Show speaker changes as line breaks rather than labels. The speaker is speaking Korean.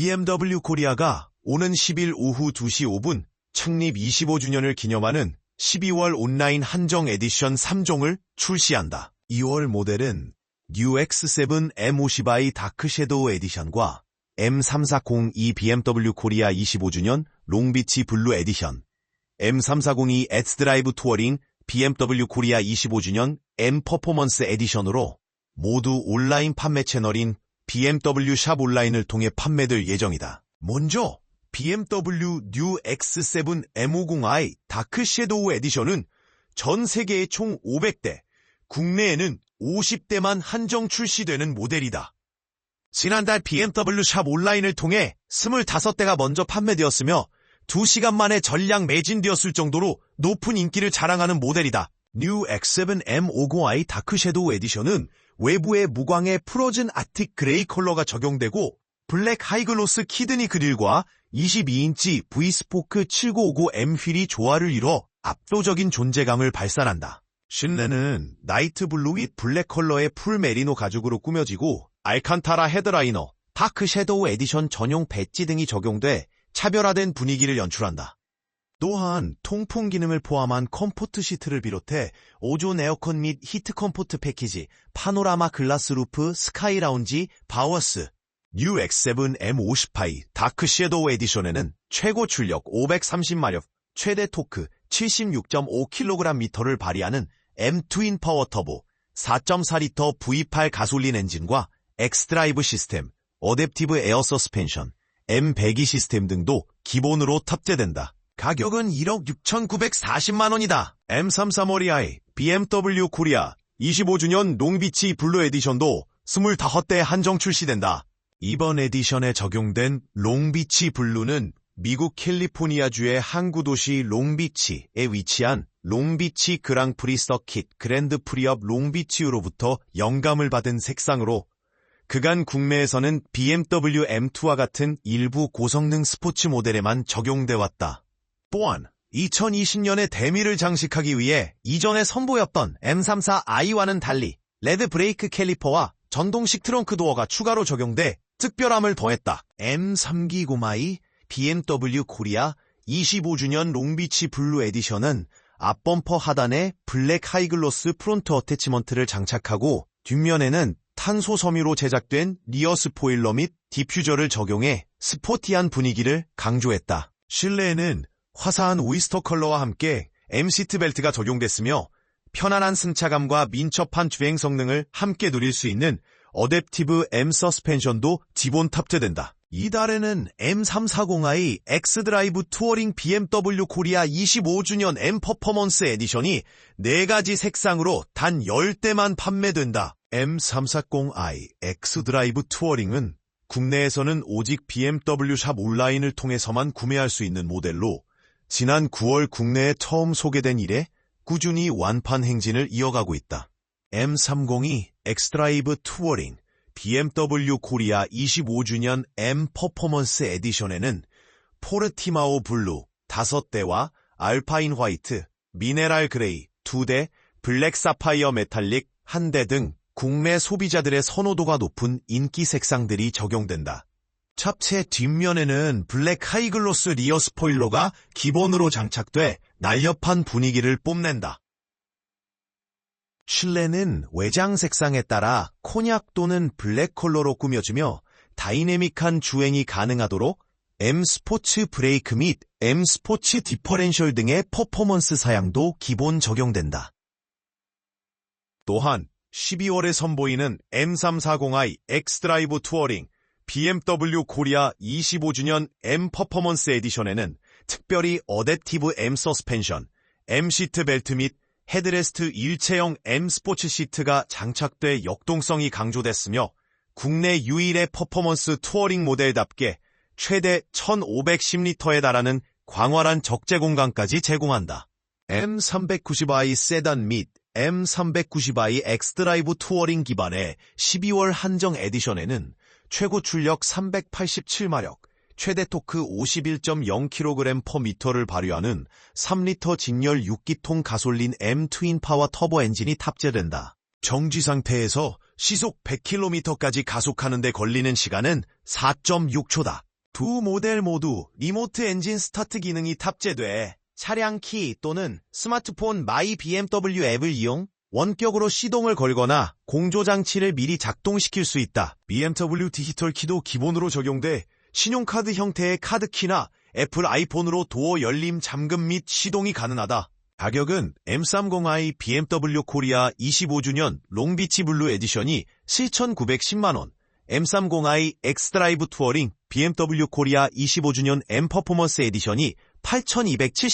BMW 코리아가 오는 10일 오후 2시 5분 창립 25주년을 기념하는 12월 온라인 한정 에디션 3종을 출시한다. 2월 모델은 UX7 M50i 다크 섀도우 에디션과 M3402 BMW 코리아 25주년 롱비치 블루 에디션, M3402 엑스드라이브 투어링 BMW 코리아 25주년 M 퍼포먼스 에디션으로 모두 온라인 판매 채널인 BMW 샵 온라인을 통해 판매될 예정이다. 먼저 BMW New X7 M50i 다크 섀도우 에디션은 전 세계에 총 500대, 국내에는 50대만 한정 출시되는 모델이다. 지난달 BMW 샵 온라인을 통해 25대가 먼저 판매되었으며 2시간 만에 전량 매진되었을 정도로 높은 인기를 자랑하는 모델이다. New X7 M50i 다크 섀도우 에디션은 외부에 무광의 프로즌 아틱 그레이 컬러가 적용되고 블랙 하이글로스 키드니 그릴과 22인치 V스포크 7950M 휠이 조화를 이뤄 압도적인 존재감을 발산한다. 실내는 나이트 블루 윗 블랙 컬러의 풀 메리노 가죽으로 꾸며지고 알칸타라 헤드라이너, 다크 섀도우 에디션 전용 배지 등이 적용돼 차별화된 분위기를 연출한다. 또한 통풍 기능을 포함한 컴포트 시트를 비롯해 오존 에어컨 및 히트 컴포트 패키지, 파노라마 글라스 루프, 스카이 라운지, 바워스, UX7 M50i 다크 섀도우 에디션에는 최고 출력 530마력, 최대 토크 76.5kg 미터를 발휘하는 M 트윈 파워 터보, 4.4리터 V8 가솔린 엔진과 엑스드라이브 시스템, 어댑티브 에어 서스펜션, M102 시스템 등도 기본으로 탑재된다. 가격은 1억 6,940만 원이다. M33오리아의 BMW 코리아 25주년 롱비치 블루 에디션도 25대 한정 출시된다. 이번 에디션에 적용된 롱비치 블루는 미국 캘리포니아주의 항구 도시 롱비치에 위치한 롱비치 그랑프리 서킷 그랜드 프리업 롱비치유로부터 영감을 받은 색상으로 그간 국내에서는 BMW M2와 같은 일부 고성능 스포츠 모델에만 적용돼 왔다. 또한 2020년에 대미를 장식하기 위해 이전에 선보였던 M34i와는 달리 레드 브레이크 캘리퍼와 전동식 트렁크 도어가 추가로 적용돼 특별함을 더했다. M3기 고마이 BMW 코리아 25주년 롱비치 블루 에디션은 앞범퍼 하단에 블랙 하이글로스 프론트 어태치먼트를 장착하고 뒷면에는 탄소 섬유로 제작된 리어 스포일러 및 디퓨저를 적용해 스포티한 분위기를 강조했다. 실내에는 화사한 오이스터 컬러와 함께 M시트 벨트가 적용됐으며 편안한 승차감과 민첩한 주행 성능을 함께 누릴 수 있는 어댑티브 M 서스펜션도 기본 탑재된다. 이달에는 M340i 엑스드라이브 투어링 BMW 코리아 25주년 M 퍼포먼스 에디션이 4가지 색상으로 단 10대만 판매된다. M340i 엑스드라이브 투어링은 국내에서는 오직 BMW 샵 온라인을 통해서만 구매할 수 있는 모델로 지난 9월 국내에 처음 소개된 이래 꾸준히 완판 행진을 이어가고 있다. M302 엑스드라이브 투어링 BMW 코리아 25주년 M 퍼포먼스 에디션에는 포르티마오 블루 5대와 알파인 화이트, 미네랄 그레이 2대, 블랙 사파이어 메탈릭 1대 등 국내 소비자들의 선호도가 높은 인기 색상들이 적용된다. 차체 뒷면에는 블랙 하이글로스 리어 스포일러가 기본으로 장착돼 날렵한 분위기를 뽐낸다. 실내는 외장 색상에 따라 코냑 또는 블랙 컬러로 꾸며지며 다이내믹한 주행이 가능하도록 M 스포츠 브레이크 및 M 스포츠 디퍼렌셜 등의 퍼포먼스 사양도 기본 적용된다. 또한 12월에 선보이는 M340i 엑스드라이브 투어링 BMW 코리아 25주년 M 퍼포먼스 에디션에는 특별히 어댑티브 M 서스펜션, M 시트 벨트 및 헤드레스트 일체형 M 스포츠 시트가 장착돼 역동성이 강조됐으며 국내 유일의 퍼포먼스 투어링 모델답게 최대 1510리터에 달하는 광활한 적재 공간까지 제공한다. M390i 세단 및 M390i 엑스드라이브 투어링 기반의 12월 한정 에디션에는 최고 출력 387마력, 최대 토크 51.0kg per 미터를 발휘하는 3리터 직렬 6기통 가솔린 M 트윈 파워 터보 엔진이 탑재된다. 정지 상태에서 시속 100km까지 가속하는 데 걸리는 시간은 4.6초다. 두 모델 모두 리모트 엔진 스타트 기능이 탑재돼 차량 키 또는 스마트폰 마이 BMW 앱을 이용 원격으로 시동을 걸거나 공조장치를 미리 작동시킬 수 있다. BMW 디지털 키도 기본으로 적용돼 신용카드 형태의 카드키나 애플 아이폰으로 도어 열림 잠금 및 시동이 가능하다. 가격은 M30i BMW 코리아 25주년 롱비치 블루 에디션이 7,910만원, M30i 엑스드라이브 투어링 BMW 코리아 25주년 M 퍼포먼스 에디션이 8,270만